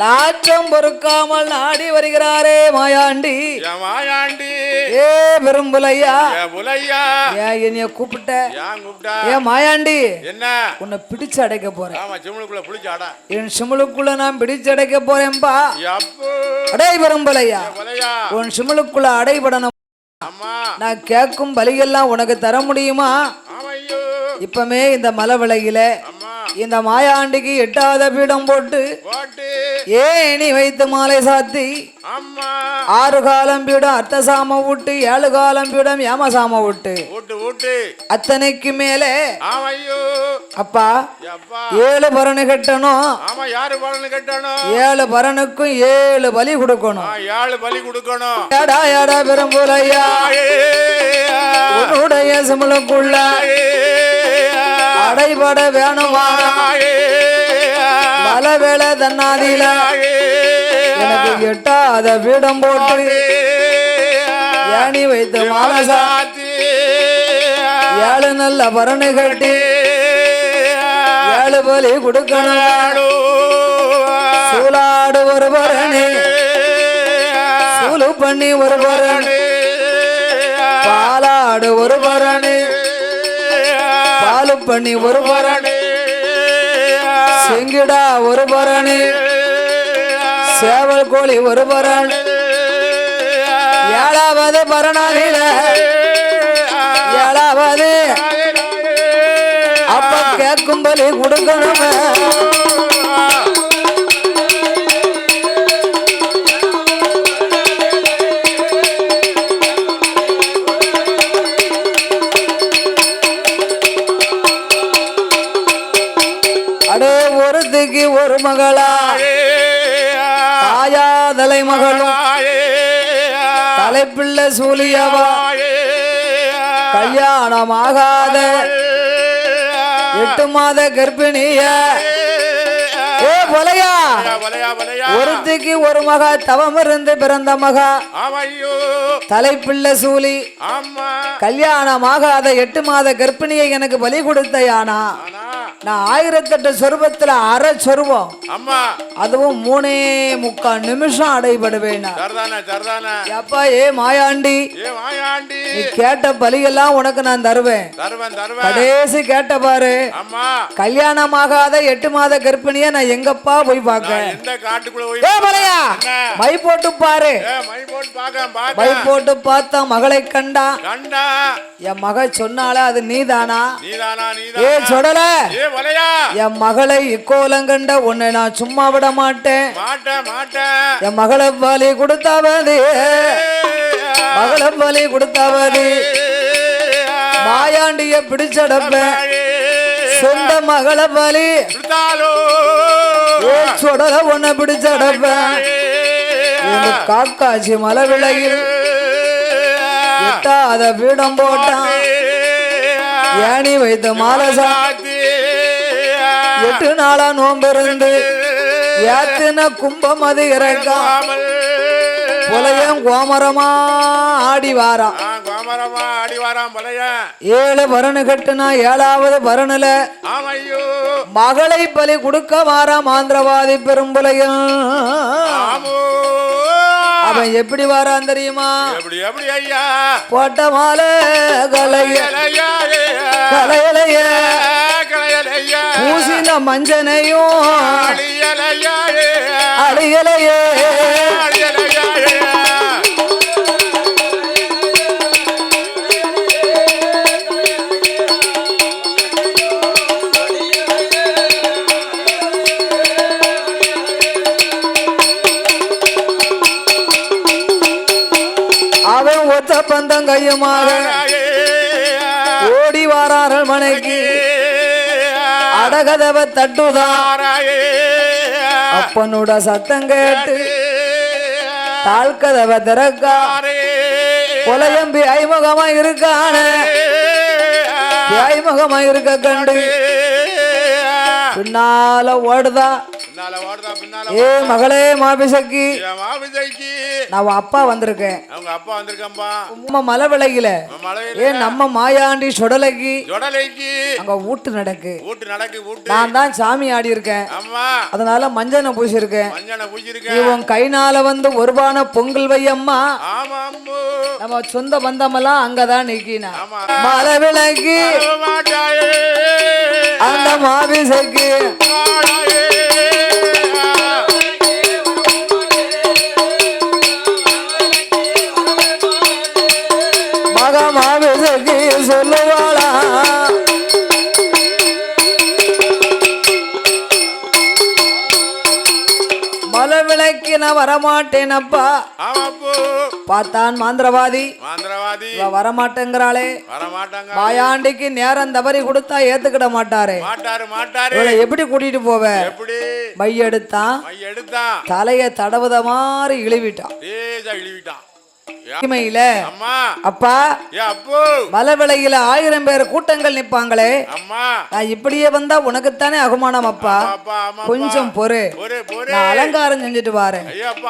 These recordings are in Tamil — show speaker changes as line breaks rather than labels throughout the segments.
நாச்சம் பொறுக்காமல் நாடி வருகிறாரே மாயாண்டி.
மாயாண்டி.
ஏ விரும்பலையா
என் புலையா.
ஏன் என்னைய கூப்பிட்ட.
ஏன்
மாயாண்டி.
என்ன?
உன்னை பிடிச்சு அடைக்க போறேன்.
ஆமா
என் சிமிழுக்குள்ள நான் பிடிச்சு அடைக்க போறேன்பா. அடை விரும்பலையா
புலையா.
உன் சிமிழுக்குள்ள அடைபடணும். நான் கேட்கும் பலியெல்லாம் உனக்கு தர முடியுமா? இப்பமே இந்த மலை விலையில இந்த மாயாண்டிக்கு எட்டாத பீடம் போட்டு ஏணி வைத்து மாலை சாத்தி
அம்மா.
ஆறு காலம் பீடம் அர்த்த சாம விட்டு ஏழு காலம் பீடம் ஏமசாம விட்டு
ஊட்டு. ஊட்டு
அத்தனைக்கு மேலே அப்பா ஏழு பரணு கட்டணும். ஏழு பரனுக்கும் ஏழு பலி கொடுக்கணும்.
ஏழு பலி கொடுக்கணும்.
ஏடா ஏடா பெரும்புலையா? உன்னுடைய சிமலுக்குள்ள
ஆயே,
அடைபட வேணுமா
ஆயே,
பல வேலை தன்னாதில
ஆயே,
எனக்கு எட்டாத பீடம் போட்டு ஏணி வைத்து மாலை சா
சாத்தி,
ஏழு நல்ல பரணு கட்டி ஏழு பலி கொடுக்கணும். சூலாடு ஒரு பரணி. சூலு பண்ணி ஒரு பரணி. பாலாடு ஒரு பரணி. பண்ணி ஒரு பரணி செங்கிடா ஒரு பரணி சேவல் கோழி ஒரு பரணி ஏழாவது பரணாதில ஏழாவது. அப்ப கேட்கும் பலி கொடுக்கணுமே அடே ஒருத்திக்கு ஒரு மகளா. தாயாதலை மகளும் தலைப்பிள்ளை சூலியவா. கல்யாணம் ஆகாத எட்டு மாத கர்ப்பிணிய. ஏ பொலையா ஒருத்திக்கு ஒரு மகா தவம் இருந்து பிறந்த மகா. தலைப்பிள்ளை சூலி.
ஆமா.
கல்யாணம் ஆகாத எட்டு மாத கர்ப்பிணியை எனக்கு பலி கொடுத்த யானா நான் ஆயிரத்தெட்டு சொருபத்துல அரை சொருபம்
அம்மா.
அதுவும் மூணே முக்கால் நிமிஷம் அடைபடுவேன். அப்பா ஏ மாயாண்டி. நீ கேட்ட பலியெல்லாம் உனக்கு நான் தருவேன். கடைசி கேட்ட பாரு. கல்யாணமாகாத எட்டு மாத கர்ப்பிணிய நான் எங்கப்பா போய் பார்க்க? மை போட்டு பாரு.
மை போட்டு
பார்த்தா மகளை கண்டா.
கண்டா.
என் மக சொன்னால அது நீதானா?
நீதானா
ஏ
வலையா
என் மகளை இக்கோலங்கண்ட உன்னை நான் சும்மா விட மாட்டேன். என் மகளை பலி கொடுத்தாவது மகளை பலி கொடுத்தாவது மாயாண்டிய பிடிச்சடப்பேன் சொந்த மகளை பலி சொடல உன்னை பிடிச்சடப்பேன் இந்த காக்காச்சி மலை விலையில் எட்டாத பீடம் போட்டான். ஏணி வைத்த மாலசா. எட்டு நாளா நோம்பு இருந்து ஏத்தின கும்பம் அது இறக்கம் புலையம் கோமரமா ஆடி வாரான்
கோமரமா பலையா
ஏழு பரணு கட்டுனா ஏழாவது பரணுல. மகளை பலி கொடுக்க வாராம் ஆந்திரவாதி பெரும்புலையும் அவன் எப்படி வாரான் தெரியுமா? போட்ட மாலை கலைய.
கலையா
கலையலைய
கலையலையா.
பூசின மஞ்சனையும்
அழியலையா.
அவன் ஒத்த பந்தம் கையுமாக ஓடி வாரார்கள் மனைக்கு. தட்டுதான் அப்பனோட சத்தம் கேட்டு தாழ்கதவ திறக்கா. கொலையம்பி ஐமுகமா இருக்கானே. ஐமுகமா இருக்க கண்டு. பின்னால ஓடுதா. ஏ மகளே மாபிசக்கி.
என் மாமிசைக்கு
நான் அப்பா வந்திருக்கேன்.
அவங்க அப்பா
உம்ம மலை
மலையில
ஏ நம்ம மாயாண்டி சுடலைக்கு?
ஜொடலைக்கு
அங்க ஊட்டு நடக்கு. நான் தான் சாமி ஆடி இருக்கேன். அதனால மஞ்சனை நீ
பூச்சிருக்கேன்
உன் கைனால வந்து ஒருபான பொங்கல் வையம்மா.
ஆமா
நம்ம சொந்த பந்தமெல்லாம் அங்கதான் நிக்கினா. மலை
மாட்டாயே.
அந்த மாபிசைக்கு. விளக்கி நான் வரமாட்டேனப்பா பார்த்தான் மாந்திரவாதி.
மாந்திரவாதி.
வரமாட்டேங்கிறாளே.
வர மாட்டாங்க
மாயாண்டிக்கு நேரம் தவறி கொடுத்தா ஏத்துக்கிட மாட்டாரு. எப்படி கூட்டிட்டு போவ?
எப்படி?
மை எடுத்தான்
மை எடுத்தான்
தலைய தடவுத மாதிரி இழுவிட்டான்
இழுவிட்டான்
அப்பா.
ஏ அப்பு.
மலை விலையில ஆயிரம் பேர் கூட்டங்கள் நிப்பாங்களே. நான் இப்படியே வந்தா உனக்குத்தானே அவமானம் அப்பா. கொஞ்சம் பொறு. நான் அலங்காரம் செஞ்சுட்டு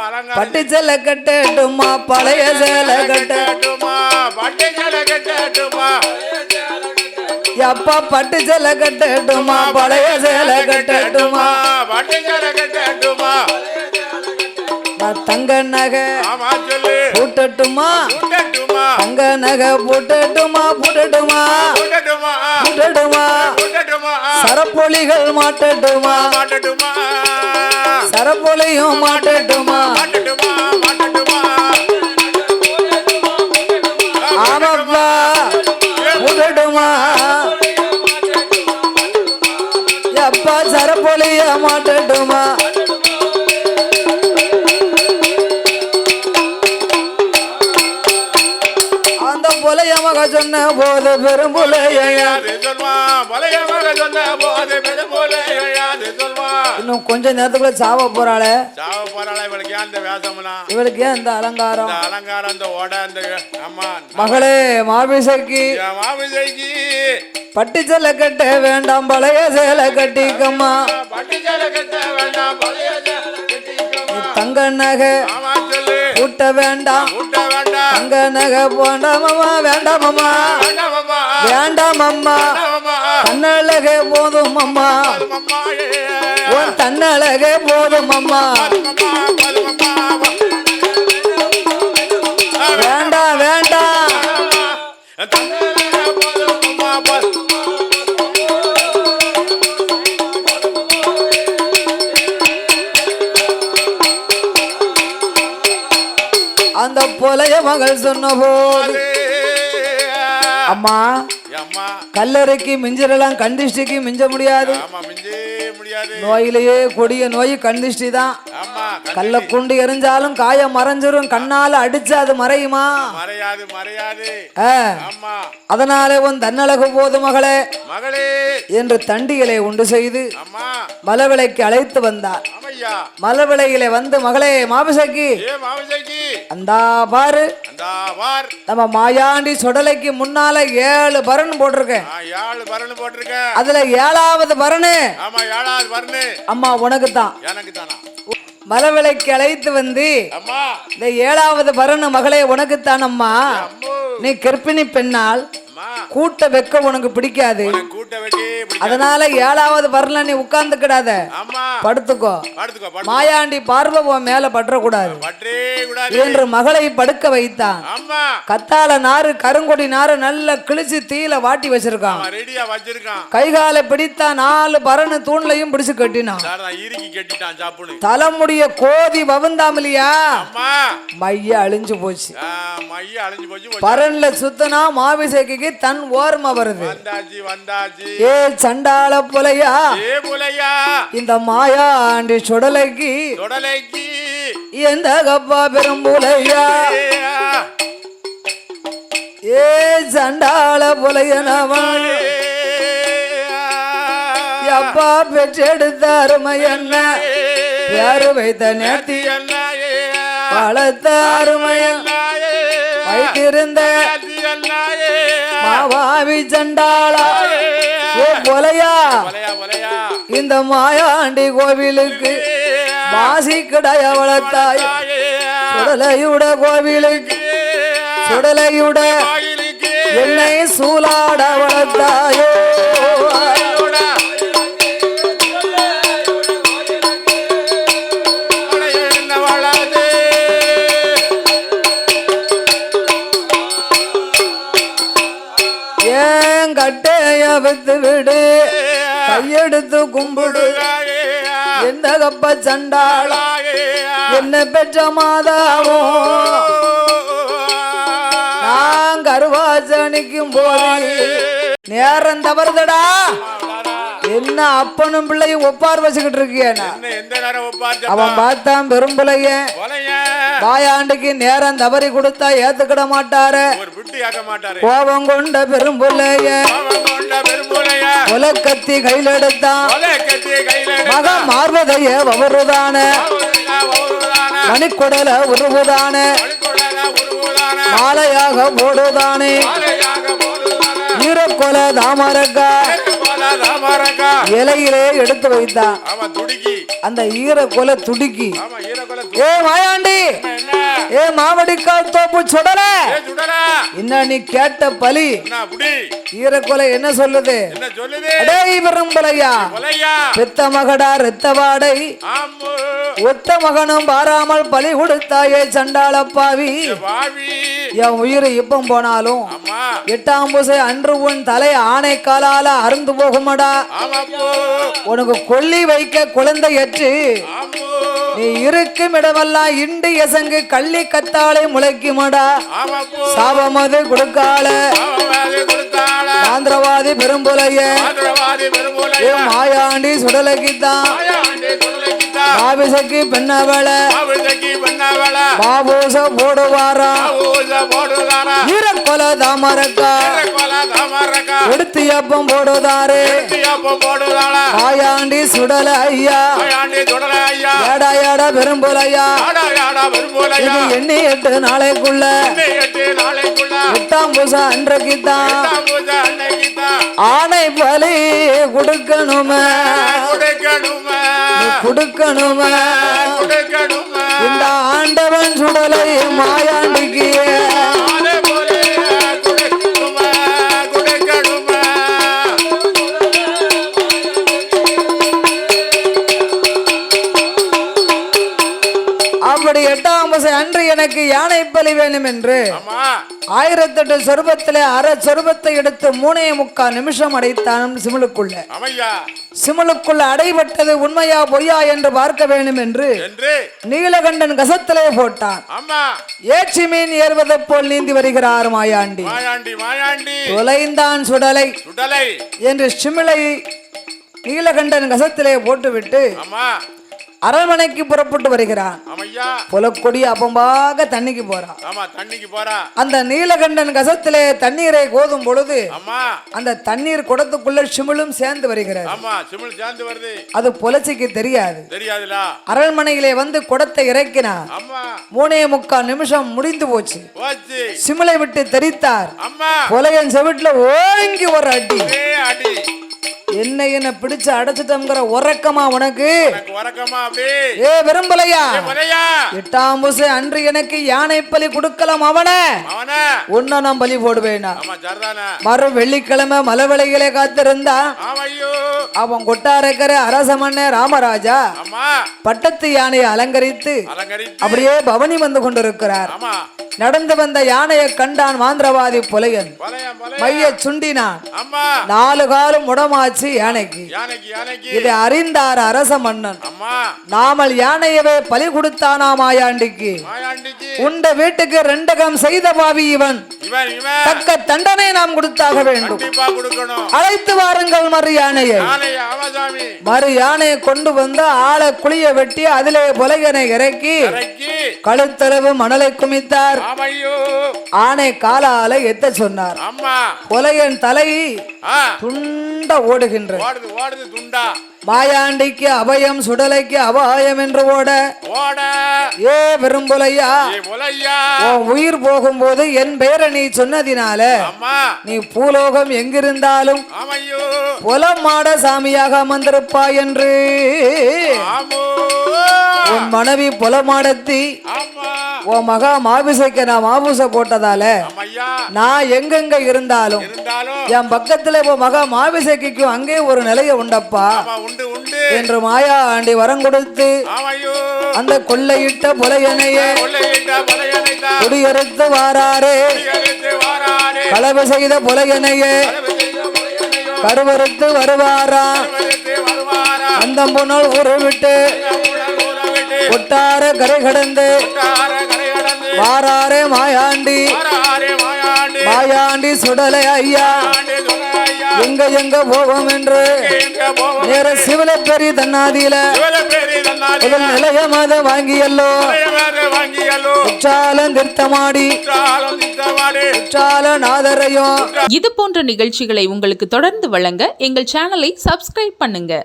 அலங்காரம்
பட்டு சேலை கட்டட்டுமா பழைய சேலை கட்ட
கட்டட்டுமா பட்டு சேலை கட்டட்டுமா?
அப்பா பட்டு சேலை கட்டட்டுமா பழைய சேலை கட்டட்டுமா?
பட்டு சேலை கட்டட்டுமா?
தங்க நகை.
ஆமா சொல்லு.
பூட்டட்டுமா?
கட்டட்டுமா
தங்க நகை பூட்டட்டுமா பூட்டட்டுமா?
கட்டட்டுமா
பூட்டட்டுமா?
கட்டட்டுமா
சரப்பொலிகள் மாட்டட்டுமா?
மாட்டட்டுமா.
சரப்பொலியும் மாட்டட்டுமா?
மாட்டட்டுமா மாட்டட்டுமா.
ஆமாப்பா. பூட்டட்டுமா? அப்பா சரப்பொலிய மாட்டட்டுமா?
பெரும்போல யாது சொல்வா?
இன்னும் கொஞ்ச நேரத்துக்குள்ள சாவ போறாளே.
சாவ போறாளா? இவளுக்கு ஏன் இந்த
இவளுக்கு ஏன் இந்த அலங்காரம்?
இந்த அலங்காரம் இந்த ஓட இந்த அம்மா
மகளே மாபிசைக்கு
என் மாமிசைக்கு?
பட்டு சேலை கட்ட வேண்டாம் பழைய சேலை கட்டிக்கம்மா.
பட்டு சேலை கட்ட வேண்டாம் பழைய சேலை.
தங்க நகை
ஊட்ட வேண்டாம்.
தங்க நகை போண்டாமம்மா வேண்டாமம்மா.
வேண்டாம் அம்மா
வேண்டாம் அம்மா
வேண்டாம் அம்மா
தன்னழகே போதும் அம்மா. உன் தன்னழகே போதும் அம்மா அந்த பொலைய மகள் சொன்ன போது அம்மா கல்லறைக்கு மிஞ்சிடலாம் கண்டிஷ்டிக்கு மிஞ்ச முடியாது. நோயிலேயே கொடிய நோய் கண்டிஷ்டி தான் கல்ல குண்டு எரிஞ்சாலும் காயம் மறைஞ்சிரும். கண்ணால அடிச்சு அது மறையுமா?
மறையாது மறையாது.
அதனாலே உன் தன்னழகு போது மகளே.
மகளே.
என்று தண்டிகளை உண்டு செய்து
அம்மா.
மலவிளைக்கு அழைத்து வந்தார்.
ஆமையா.
மலவிளையில வந்து மகளே மாபிசக்கி. அந்தா பாரு. நம்ம மாயாண்டி சுடலைக்கு முன்னால ஏழு பரன் போட்டிருக்கேன். அதுல ஏழாவது பரனு அம்மா உனக்கு தான்
எனக்கு தானா
மலவிளைக்கு அழைத்து வந்து இந்த ஏழாவது பரனு மகளே உனக்குத்தான் அம்மா. நீ கர்ப்பிணி பெண்ணால் கூட்ட வெக்க உனக்கு பிடிக்காது. அதனால ஏழாவது பரல நீ உட்கார்ந்துக்கிடாத.
ஆமா.
படுத்துக்கோ.
படுத்துக்கோ படுத்து
மாயாண்டி பார்வை மேல
பற்றே கூடாது.
என்று மகளை படுக்க வைத்தான். கத்தால நாறு கருங்கொடி நாறு நல்லா கிழிச்சு தீயில வாட்டி வச்சிருக்கான். கைகாலை பிடித்தா நாலு பரனு தூண்லையும் பிடிச்சு கட்டினான். தலைமுடிய கோதி வவுந்தாமலியா? மைய அழிஞ்சு போச்சு. பரன்ல சுத்தனா மாவிசைக்கு தன் ஓர்மை வருது ஏ சண்டாள புலையா? இந்த மாயாண்டி சுடலைக்கு
தொடலைக்கு
எந்த கப்பா பெரும்புலையா
ஏ,
ஏ சண்டாள புலையனவன் அப்பா பெற்றெடுத்த அருமை என்ன? யாரு வைத்த நேர்த்தி?
என்ன?
வளர்த்த அருமையன்
என்ன?
வைத்திருந்த மாவாவி சண்டாளா ஓ கொலையா இந்த மாயாண்டி கோவிலுக்கு வாசி கிடாய வளர்த்தாய். சுடலையுட கோவிலுக்கு சுடலையுட என்னை சூலாட வளர்த்தாயோ. வித்து விடு. கையெடுத்து கும்பிடு. எந்த கப்ப சண்டாளா? என்ன பெற்ற மாதாவும் நான் கருவாசனிக்கும் போது நேரம் தவறுதடா. என்ன அப்பனும் பிள்ளையும் ஒப்பார் வச்சுக்கிட்டு
ஒப்பாச்சு
அவன் பார்த்தான் பெரும்பிள்ளைய
கொலைய.
வாயாண்டுக்கு நேரம் தவறி கொடுத்தா ஏத்துக்கிட மாட்டாரு. கோபம் கொண்ட
கொண்ட பெரும்புலைய
உலக்கத்தி கையில் எடுத்தான்.
கொலை கட்டி கையில
மகன் மார்வதைய வவருதான.
ஒருவரான
மணிக்குடல உருவுதான. மாலையாக போடுதானே. ஈரக்கொல தாமரக்கா. இலையிலே எடுத்து வைத்தான்.
துடிக்கி.
அந்த ஈரக்கொலை துடுக்கி.
அவன் ஈரக்கொலை
ஏ மாயாண்டி ஏ மாவடிக்கால் தோப்பு சுடல. என்ன நீ கேட்ட பலி.
புடி
ஈரக்கொலை என்ன சொல்லுது? பெத்த மகடா ரத்த வாடை. ஒத்த மகனும் பாராமல் பலி கொடுத்தாயே சண்டாளப்பாவி என் உயிர் இப்பம் போனாலும் எட்டாம் பூசை அன்று உன் தலை ஆணை காலால அருந்து போகுமடா
ஆமாப்போ
உனக்கு கொல்லி வைக்க குழந்தை ஏற்று. நீ இருக்கும் இடமெல்லாம் இண்டு எசங்கு கள்ளி கத்தாழை முளைக்குமடா. சாபமது கொடுக்கால ஆந்திரவாதி பெரும்புலைய. மாயாண்டி சுடலைக்குத்தான் ஆபிசக்கு பெண்ணவள.
ஊச போடுதாரா
ஈரக்கொலை தாமரக்கா. எடுத்து எப்பம் போடுதாரு. மாயாண்டி சுடல ஐயா.
ஆயாண்டே
ஏடா ஏடா பெரும்புலையா? இது எண்ணி எட்டு நாளைக்குள்ள.
எட்டு நாளைக்குள்ள.
எட்டாம் பூசை
அன்னைக்குதான்
ஆணை பலி கொடுக்கணுமே.
கொடுக்கணுமே.
கொடுக்கணுமே. ஆண்டவன் சுடலை எனக்கு யானை பலி வேணும் என்று ஆயிரத்தெட்டு சொருபத்திலே அரை சொருபத்தை எடுத்து மூணே முக்கால் நிமிஷம் அடைத்தான் சிமிழுக்குள்ள
அமையா.
சிமிழுக்குள்ள அடைபட்டது உண்மையா பொய்யா என்று பார்க்க வேண்டும் என்று. நீலகண்டன் கசத்திலே போட்டான். ஏச்சி மீன் ஏறுவதைப் போல் நீந்தி வருகிறார் மாயாண்டி. தொலைந்தான் சுடலை என்று சிமிழை நீலகண்டன் கசத்திலே போட்டுவிட்டு அரண்மனைக்கு புறப்பட்டு வருகிறான். புலக்கொடி அப்பம்பாக தண்ணிக்கு போறான்
தண்ணிக்கு போறா.
அந்த நீலகண்டன் கசத்திலே தண்ணீரை கோதும் பொழுது அந்த தண்ணீர் குடத்துக்குள்ள சிமிழும் சேர்ந்து வருகிறது. அது புலச்சிக்கு தெரியாது. அரண்மனையிலே வந்து குடத்தை இறக்கினார்.
அம்மா
மூணே முக்கால் நிமிஷம் முடிந்து போச்சு. சிமிழை விட்டு தெரித்தார். புலையன் செவிட்டுல ஓங்கி ஒரு அடி. என்ன என்ன பிடிச்சு அடைச்சிட்டோங்கிற உறக்கமா உனக்கு? ஏ விரும்பலையா? எட்டாம் பூசை அன்று எனக்கு யானை பலி கொடுக்கலாம் அவனே. உன்ன நான் பலி போடுவேனா?
ஆமா சரிதானே
மறு வெள்ளிக்கிழமை மலவளைகளை காத்திருந்தா அவன் கொட்டாரக்கர அரசமன்ன ராமராஜா
அம்மா
பட்டத்து யானையை அலங்கரித்து அப்படியே பவனி வந்து கொண்டிருக்கிறார். நடந்து வந்த யானையை கண்டான் மாந்திரவாதி புலையன். மைய சுண்டினான். நாலு காலம் முடமாச்சு யானைக்கு
யானைக்கு.
இதை அறிந்தார் அரச மன்னன். நாமல் யானையவே பலி கொடுத்தானா மாயாண்டிக்கு. உண்ட வீட்டுக்கு ரெண்டகம் செய்த பாவி இவன். தக்க தண்டனை நாம் கொடுத்தாக வேண்டும். அழைத்து வாருங்கள் மறு யானையை. மறு யானையை கொண்டு வந்து ஆளை குளிய வெட்டி அதிலே புலையனை இறக்கி கழுத்தளவு மணலை குமித்தார். ஆணை காலால எத்த சொன்னார். புலையன் தலை துண்ட ஓடுகின்ற.
ஓடுது ஓடுது துண்டா.
மாயாண்டிக்கு அபயம் சுடலைக்கு அபாயம் என்று ஓட.
ஓட.
ஏ பெரும்புலையா? உன் உயிர் போகும்போது என் பெயரை நீ சொன்னதினால நீ பூலோகம் எங்கிருந்தாலும் புலமாட சாமியாக அமர்ந்திருப்பாய் என்று. உன் மனைவி புலமாடத்தி உன் மகா மாபிசைக்கு நான் மாபூச போட்டதால நான் எங்கெங்க இருந்தாலும் என் பக்கத்துல இப்போ மகா மாபிசைக்கும் அங்கே ஒரு நிலைய உண்டப்பா. என்று மாயா ஆண்டி வரம் கொடுத்து அந்த கொள்ளையிட்ட புலையனையே குடியறுத்து வாராரே. களவு செய்த புலையனையே கருவறுத்து
வருவாரா?
அந்த முன்னாள் ஊரை விட்டு கார
கரை கடந்து
வாராரே மாயாண்டி.
வாராரே மாயாண்டி.
மாயாண்டி சுடலை ஐயா. எங்க எங்க போவோம் என்று. நேர சிவலப்பெரி தன்னாதியில.
இவள பேரு தன்னாலே
முதல் நிலைய மத வாங்கியல்லோ. குற்றாலம் திருத்தமாடி நாதரையும்.
இது போன்ற நிகழ்ச்சிகளை உங்களுக்கு தொடர்ந்து வழங்க எங்கள் சேனலை சப்ஸ்கிரைப் பண்ணுங்க.